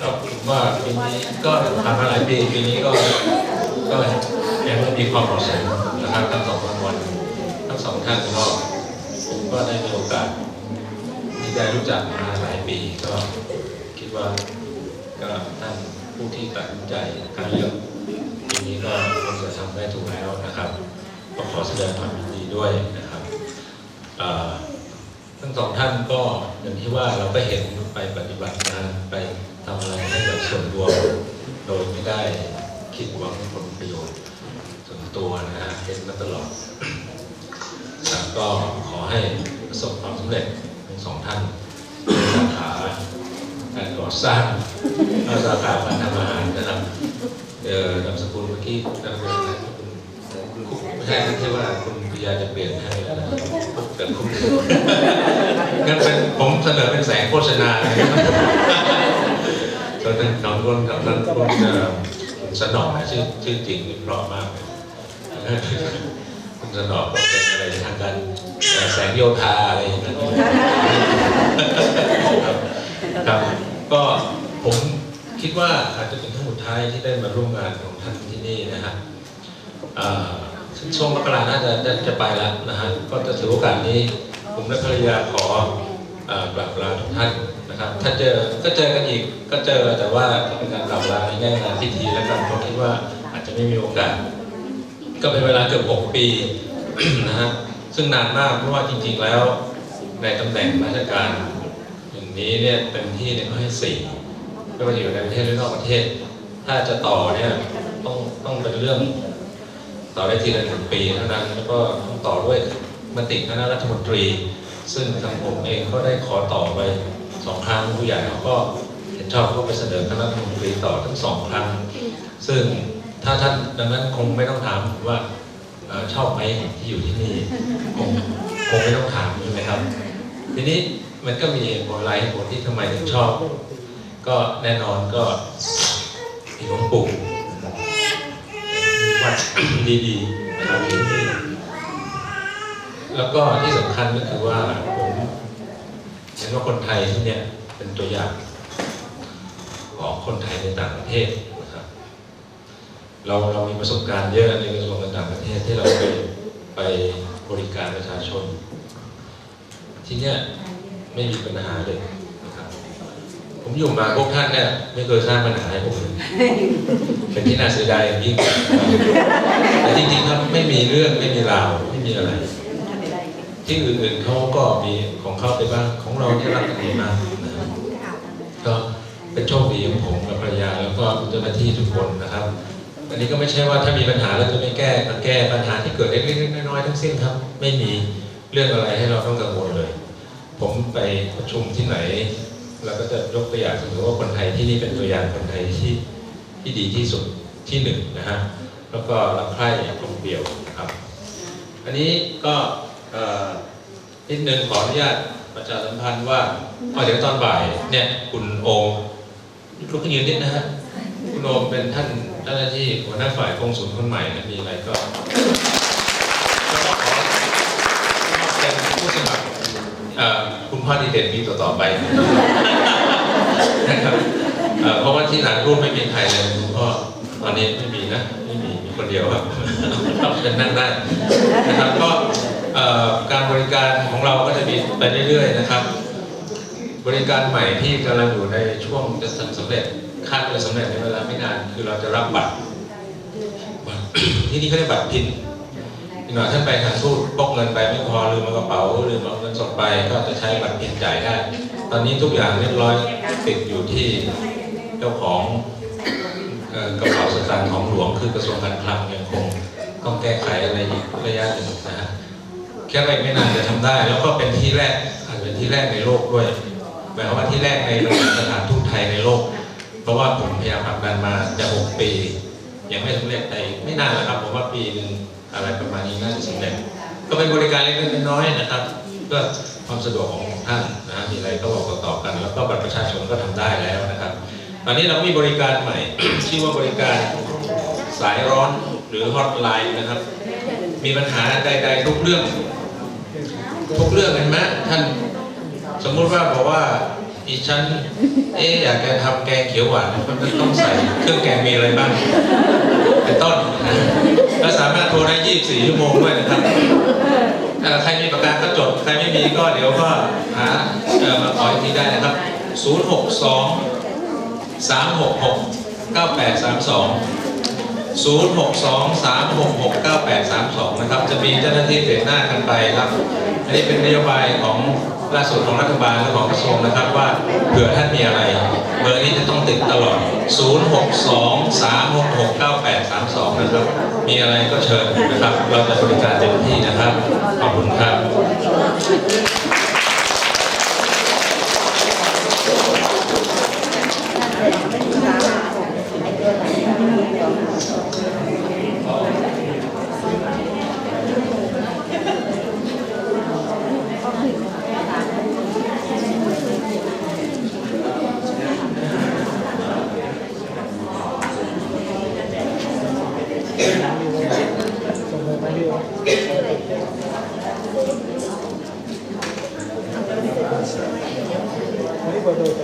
ก็ผมว่าปีนี้ก็ผ่านมาหลายปีปีนี้ก็ก็ยังมีความเหมาะสมนะครับทั้งสองรางวัลทั้งสองท่านก็ผมก็ได้มีโอกาสที่ได้รู้จักมาหลายปีก็คิดว่าก็ท่านผู้ที่ตัดสินใจการเลือกปีนี้ก็คงจะทำได้ถูกแล้วนะครับก็ขอแสดงความยินดีด้วยนะครับอ่อ ทั้งสองท่านก็อย่างที่ว่าเราก็เห็นไปปฏิบัติงานไปทำอะไรให้กับส่วนรวมโดยไม่ได้คิดหวังผลประโยชน์ส่วนตัวนะฮะเห็นมาตลอดแล้วก็ขอให้ประสบความสำเร็จทั้งสองท่านในสาขาการก่อสร้างและสาขาการทำอาหารนะครับเอ่อนามสกุลเมื่อกี้นามสกุลอะไรคุณคุณไม่ใช่ไม่ใช่ว่าคุณพิ ยาจะเปลี่ยนให้นะครับแต่คุณงั้นเป็นผมเสนอเป็นแสงโฆษณาเลยตอนนั้นน้องรุ่นกับท่านรุ่นเอ่อคุณสนอชื่อชื่อจริงนี่เพราะมากเลยคุณสนอเป็นอะไรทางการแสงโยธาอะไรอย่างเงี้ยครับก็ผมคิดว่าอาจจะเป็นครั้งสุดท้ายที่ได้มาร่วมงานของท่านที่นี่นะฮะเอ่อ ช่วงมกราน่าจะจะจะไปแล้วนะฮะก็จะถือโอกาสนี้ ผมและภรรยาขอเอ่อกราบลาทุกท่านนะครับ ถ้าเจอก็เจอกันอีกก็เจอแต่ว่าเป็นการกราบลาในแง่งานพิธีแล้วกันเพราะคิดว่าอาจจะไม่มีโอกาส ก็เป็นเวลาเกือบ6ปีนะฮะซึ่งนานมากเพราะว่าจริง ๆแล้ว ในตำแหน่งราชการอย่างนี้เนี่ยเต็มที่เนี่ยเขาให้สี่ไม่ว่าจะอยู่ในประเทศหรือนอกประเทศ ถ้าจะต่อเนี่ยต้องต้องเป็นเรื่อง ต่อได้ทีละหนึ่งปีเท่านั้นแล้วก็ต้องต่อด้วยมติคณะรัฐมนตรี ซึ่งทางผมเองก็ได้ขอต่อไปสองครั้งผู้ใหญ่เขาก็เห็นชอบก็ไปเสนอคณะรัฐมนตรีต่อทั้งสองครั้ง ซึ่งถ้าท่านดังนั้นคงไม่ต้องถามว่าชอบไหมที่อยู่ที่นี่คงคงไม่ต้องถามใช่ไหมครับ ทีนี้มันก็มีผลหลายผลที่ทำไมถึงชอบ ก็แน่นอนก็มีหลวงปู่ วัดดีๆนะครับแล้วก็ที่สำคัญก็คือว่าผมเห็นว่าคนไทยที่เนี่ยเป็นตัวอย่างของคนไทยในต่างประเทศนะครับ เราเรามีประสบการณ์เยอะในกระทรวงการต่างประเทศที่เราไปไปบริการประชาชน ที่เนี่ยไม่มีปัญหาเลย ผมอยู่มาพวกท่านเนี่ยไม่เคยสร้างปัญหาให้ผมเลยเป็นที่น่าเสียดายอย่างยิ่งแต่จริงๆครับไม่มีเรื่องไม่มีราวไม่มีอะไร ที่อื่นๆเขาก็มีของเขาไปบ้างของเราที่รักกันดีมากนะครับก็เป็นโชคดีของผมกับภรรยาแล้วก็เจ้าหน้าที่ทุกคนนะครับ อันนี้ก็ไม่ใช่ว่าถ้ามีปัญหาแล้วจะไม่แก้ก็แก้ปัญหาที่เกิดเล็กๆน้อยๆทั้งสิ้นครับ ไม่มีเรื่องอะไรให้เราต้องกังวลเลย ผมไปประชุมที่ไหน เราก็จะยกตัวอย่างสมมติว่าคนไทยที่นี่เป็นตัวอย่างคนไทยที่ที่ดีที่สุดที่หนึ่งนะฮะแล้วก็รักใคร่กลมเกลียวครับ อันนี้ก็เอ่อนิดนึงขออนุญาตประชาสัมพันธ์ว่าพอเดี๋ยวตอนบ่ายเนี่ยคุณโอมลุกขึ้นยืนนิดนะฮะคุณโอมเป็นท่านเจ้าหน้าที่หัวหน้าฝ่ายกองสุลคนใหม่นะมีอะไรก็ก็ขอเป็นผู้สมัครเอ่ อคุณพ่อดีเด่นมีต่อต่อไปนะครับเพราะว่าที่หลังรูปไม่มีใครเลยคุณพ่อตอนนี้ไม่มีนะไม่มีมีคนเดียวครับเราจะนั่งได้นะครับก็การบริการของเราก็จะมีไปเรื่อยๆนะครับ บริการใหม่ที่กำลังอยู่ในช่วงจะสำเร็จคาดว่าจะสำเร็จในเวลาไม่นาน คือเราจะรับบัตรที่นี่เขาเรียกบัตรพินอีกหน่อยท่านไปทางทูตพกเงินไปไม่พ มเอากระเป๋าลืมเอาเงินสดไปก็จะใช้บัตรพินจ่ายได้ ตอนนี้ทุกอย่างเรียบร้อยติดอยู่ที่เจ้าของกระเป๋าสตางค์ของหลวงคือกระทรวงการคลังยังคงต้องแก้ไขอะไรอีกระยะหนึ่งนะฮะแค่ไม่ไม่นานจะทำได้ แล้วก็เป็นที่แรกอาจเป็นที่แรกในโลกด้วยหมายความว่าที่แรกในสถานทูตไทยในโลก เพราะว่าผมพยายามผลักดันมาจะหกปี ยังไม่สำเร็จแต่ไม่นานแล้วครับผมว่าปีหนึ่งอะไรประมาณนี้น่าจะสำเร็จ ก็เป็นบริการเล็กๆน้อยๆนะครับ ก็ความสะดวกของท่านนะมีอะไรก็บอกต่อกัน แล้วก็บัตรประชาชนก็ทำได้แล้วนะครับ ตอนนี้เรามีบริการใหม่ ชื่อว่าบริการสายร้อนหรือฮอตไลน์นะครับ มีปัญหาใดๆทุกเรื่อง ทุกเรื่องเห็นไหมท่านสมมุติว่าบอกว่าอีฉันเอ๊อยากจะทำแกงเขียวหวานมันต้องใส่เครื่องแกงมีอะไรบ้างเป็นต้นนะแล้วสามารถโทรได้ 24 ชั่วโมงด้วยนะครับ ใครมีประกันก็จด ใครไม่มีก็เดี๋ยวก็หาเออมาขออีกทีได้นะครับ 062 366 9832 062 366 9832 นะครับ จะมีเจ้าหน้าที่เสหน้ากันไปครับ อันนี้เป็นนโยบายของล่าสุดของรัฐบาลและของกระทรวงนะครับว่าเผื่อท่านมีอะไร เบอร์นี้จะต้องติดตลอด 062 366 9832 นะครับ มีอะไรก็เชิญนะครับ เราจะบริการเต็มที่นะครับ ขอบคุณครับ วัน